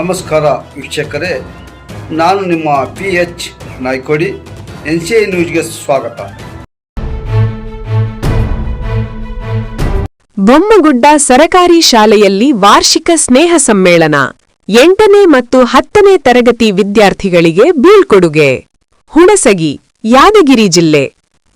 ನಮಸ್ಕಾರ ವೀಕ್ಷಕರೇ, ನಾನು ನಿಮ್ಮ P H Naikodi, N C I ನ್ಯೂಸ್ಗೆ ಸ್ವಾಗತ. ಬೊಮ್ಮಗುಡ್ಡ ಸರಕಾರಿ ಶಾಲೆಯಲ್ಲಿ ವಾರ್ಷಿಕ ಸ್ನೇಹ ಸಮ್ಮೇಳನ. ಎಂಟನೇ ಮತ್ತು ಹತ್ತನೇ ತರಗತಿ ವಿದ್ಯಾರ್ಥಿಗಳಿಗೆ ಬೀಳ್ಕೊಡುಗೆ. ಹುಣಸಗಿ, ಯಾದಗಿರಿ ಜಿಲ್ಲೆ.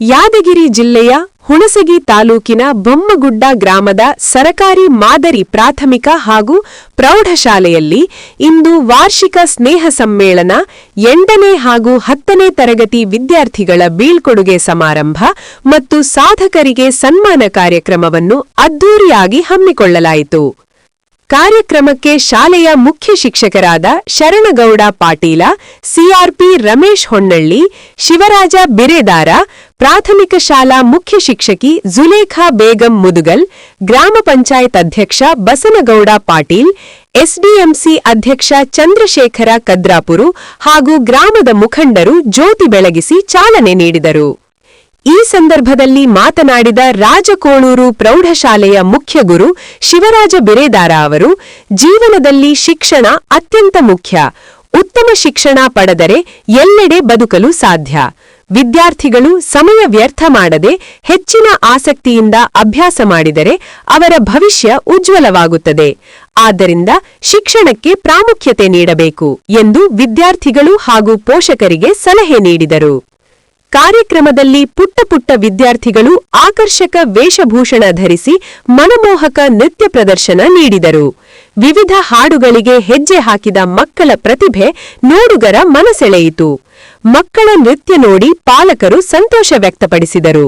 ಯಾದಗಿರಿ ಜಿಲ್ಲೆಯ ಹುಣಸಗಿ ತಾಲೂಕಿನ ಬೊಮ್ಮಗುಡ್ಡ ಗ್ರಾಮದ ಸರಕಾರಿ ಮಾದರಿ ಪ್ರಾಥಮಿಕ ಹಾಗೂ ಪ್ರೌಢಶಾಲೆಯಲ್ಲಿ ಇಂದು ವಾರ್ಷಿಕ ಸ್ನೇಹ ಸಮ್ಮೇಳನ ಎಂಟನೇ ಹಾಗೂ ಹತ್ತನೇ ತರಗತಿ ವಿದ್ಯಾರ್ಥಿಗಳ ಬೀಳ್ಕೊಡುಗೆ ಸಮಾರಂಭ ಮತ್ತು ಸಾಧಕರಿಗೆ ಸನ್ಮಾನ ಕಾರ್ಯಕ್ರಮವನ್ನು ಅದ್ದೂರಿಯಾಗಿ ಹಮ್ಮಿಕೊಳ್ಳಲಾಯಿತು. ಕಾರ್ಯಕ್ರಮಕ್ಕೆ ಶಾಲೆಯ ಮುಖ್ಯ ಶಿಕ್ಷಕರಾದ ಶರಣಗೌಡ ಪಾಟೀಲ ಸಿಆರ್ಪಿ ರಮೇಶ್ ಹೊನ್ನಳ್ಳಿ, ಶಿವರಾಜ ಬಿರೇದಾರ, ಪ್ರಾಥಮಿಕ ಶಾಲಾ ಮುಖ್ಯ ಶಿಕ್ಷಕಿ ಜುಲೇಖಾ ಬೇಗಂ ಮುದುಗಲ್, ಗ್ರಾಮ ಪಂಚಾಯತ್ ಅಧ್ಯಕ್ಷ ಬಸನಗೌಡ ಪಾಟೀಲ್, ಎಸ್ಡಿಎಂಸಿ ಅಧ್ಯಕ್ಷ ಚಂದ್ರಶೇಖರ ಕದ್ರಾಪುರು ಹಾಗೂ ಗ್ರಾಮದ ಮುಖಂಡರು ಜ್ಯೋತಿ ಬೆಳಗಿಸಿ ಚಾಲನೆ ನೀಡಿದರು. ಈ ಸಂದರ್ಭದಲ್ಲಿ ಮಾತನಾಡಿದ ರಾಜಕೋಳೂರು ಪ್ರೌಢಶಾಲೆಯ ಮುಖ್ಯ ಗುರು ಶಿವರಾಜ ಬಿರೇದಾರ ಅವರು, ಜೀವನದಲ್ಲಿ ಶಿಕ್ಷಣ ಅತ್ಯಂತ ಮುಖ್ಯ. ಉತ್ತಮ ಶಿಕ್ಷಣ ಪಡೆದರೆ ಎಲ್ಲೆಡೆ ಬದುಕಲು ಸಾಧ್ಯ. ವಿದ್ಯಾರ್ಥಿಗಳು ಸಮಯ ವ್ಯರ್ಥ ಮಾಡದೆ ಹೆಚ್ಚಿನ ಆಸಕ್ತಿಯಿಂದ ಅಭ್ಯಾಸ ಮಾಡಿದರೆ ಅವರ ಭವಿಷ್ಯ ಉಜ್ವಲವಾಗುತ್ತದೆ. ಆದ್ದರಿಂದ ಶಿಕ್ಷಣಕ್ಕೆ ಪ್ರಾಮುಖ್ಯತೆ ನೀಡಬೇಕು ಎಂದು ವಿದ್ಯಾರ್ಥಿಗಳು ಹಾಗೂ ಪೋಷಕರಿಗೆ ಸಲಹೆ ನೀಡಿದರು. ಕಾರ್ಯಕ್ರಮದಲ್ಲಿ ಪುಟ್ಟ ಪುಟ್ಟ ವಿದ್ಯಾರ್ಥಿಗಳು ಆಕರ್ಷಕ ವೇಷಭೂಷಣ ಧರಿಸಿ ಮನಮೋಹಕ ನೃತ್ಯ ಪ್ರದರ್ಶನ ನೀಡಿದರು. ವಿವಿಧ ಹಾಡುಗಳಿಗೆ ಹೆಜ್ಜೆ ಹಾಕಿದ ಮಕ್ಕಳ ಪ್ರತಿಭೆ ನೋಡುಗರ ಮನಸೆಳೆಯಿತು. ಮಕ್ಕಳ ನೃತ್ಯ ನೋಡಿ ಪಾಲಕರು ಸಂತೋಷ ವ್ಯಕ್ತಪಡಿಸಿದರು.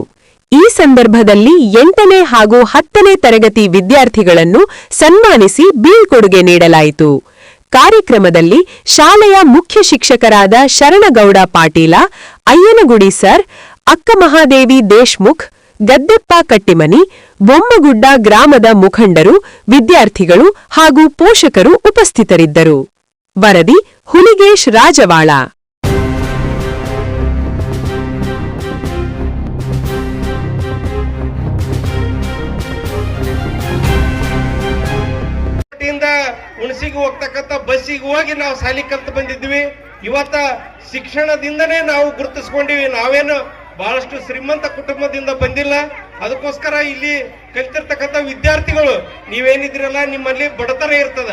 ಈ ಸಂದರ್ಭದಲ್ಲಿ ಎಂಟನೇ ಹಾಗೂ ಹತ್ತನೇ ತರಗತಿ ವಿದ್ಯಾರ್ಥಿಗಳನ್ನು ಸನ್ಮಾನಿಸಿ ಬೀಳ್ಕೊಡುಗೆ ನೀಡಲಾಯಿತು. ಕಾರ್ಯಕ್ರಮದಲ್ಲಿ ಶಾಲೆಯ ಮುಖ್ಯ ಶಿಕ್ಷಕರಾದ ಶರಣಗೌಡ ಪಾಟೀಲ, ಅಯ್ಯನಗುಡಿ ಸರ್, ಅಕ್ಕ ಮಹಾದೇವಿ ದೇಶ್ಮುಖ್, ಗದ್ದೆಪ್ಪ ಕಟ್ಟಿಮನಿ, ಬೊಮ್ಮಗುಡ್ಡ ಗ್ರಾಮದ ಮುಖಂಡರು, ವಿದ್ಯಾರ್ಥಿಗಳು ಹಾಗೂ ಪೋಷಕರು ಉಪಸ್ಥಿತರಿದ್ದರು. ವರದಿ ಹುಲಿಗೇಶ್ ರಾಜವಾಳ. ಹುಣಸಿಗೆ ಹೋಗ್ತಕ್ಕಂಥ ಬಸ್ಸಿಗೆ ಹೋಗಿ ನಾವು ಶಾಲಿ ಕಲ್ತು ಬಂದಿದ್ವಿ. ಇವತ್ತ ಶಿಕ್ಷಣದಿಂದನೇ ನಾವು ಗುರುತಿಸ್ಕೊಂಡಿವಿ. ನಾವೇನು ಬಹಳಷ್ಟು ಶ್ರೀಮಂತ ಕುಟುಂಬದಿಂದ ಬಂದಿಲ್ಲ. ಅದಕ್ಕೋಸ್ಕರ ಇಲ್ಲಿ ಕಲ್ತಿರ್ತಕ್ಕಂಥ ವಿದ್ಯಾರ್ಥಿಗಳು ನೀವೇನಿದ್ರಲ್ಲ ನಿಮ್ಮಲ್ಲಿ ಬಡತನ ಇರ್ತದ,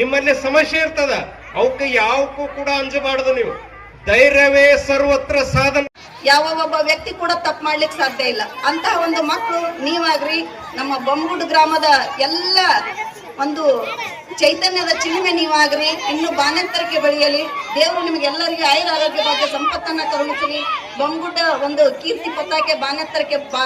ನಿಮ್ಮಲ್ಲಿ ಸಮಸ್ಯೆ ಇರ್ತದ ಅವಕ್ಕೆ ಯಾವಕ್ಕೂ ಕೂಡ ಅಂಜಬಾರದು ನೀವು. ಧೈರ್ಯವೇ ಸರ್ವತ್ರ ಸಾಧನ. ಯಾವ ಒಬ್ಬ ವ್ಯಕ್ತಿ ಕೂಡ ತಪ್ಪು ಮಾಡ್ಲಿಕ್ಕೆ ಸಾಧ್ಯ ಇಲ್ಲ. ಅಂತ ಒಂದು ಮಕ್ಕಳು ನೀವಾಗ್ರಿ, ನಮ್ಮ ಬೊಮ್ಮಗುಡ್ ಗ್ರಾಮದ ಎಲ್ಲ ಒಂದು ಚೈತನ್ಯದ ಚಿಲುಮೆ ನೀವಾಗ್ರಿ ಇನ್ನು ಬಾನೆತ್ತರಕ್ಕೆ ಬೆಳೆಯಲಿ. ದೇವರು ನಿಮಗೆಲ್ಲರಿಗೂ ಆಯುರ ಆರೋಗ್ಯ ಭಾಗ್ಯ ಸಂಪತ್ತನ್ನ ಕರುಣಿಸಲಿ ಬಂಗುಡ್ಡ ಒಂದು ಕೀರ್ತಿ ಪತಾಕೆ ಬಾನೆತ್ತರಕ್ಕೆ ಬಾ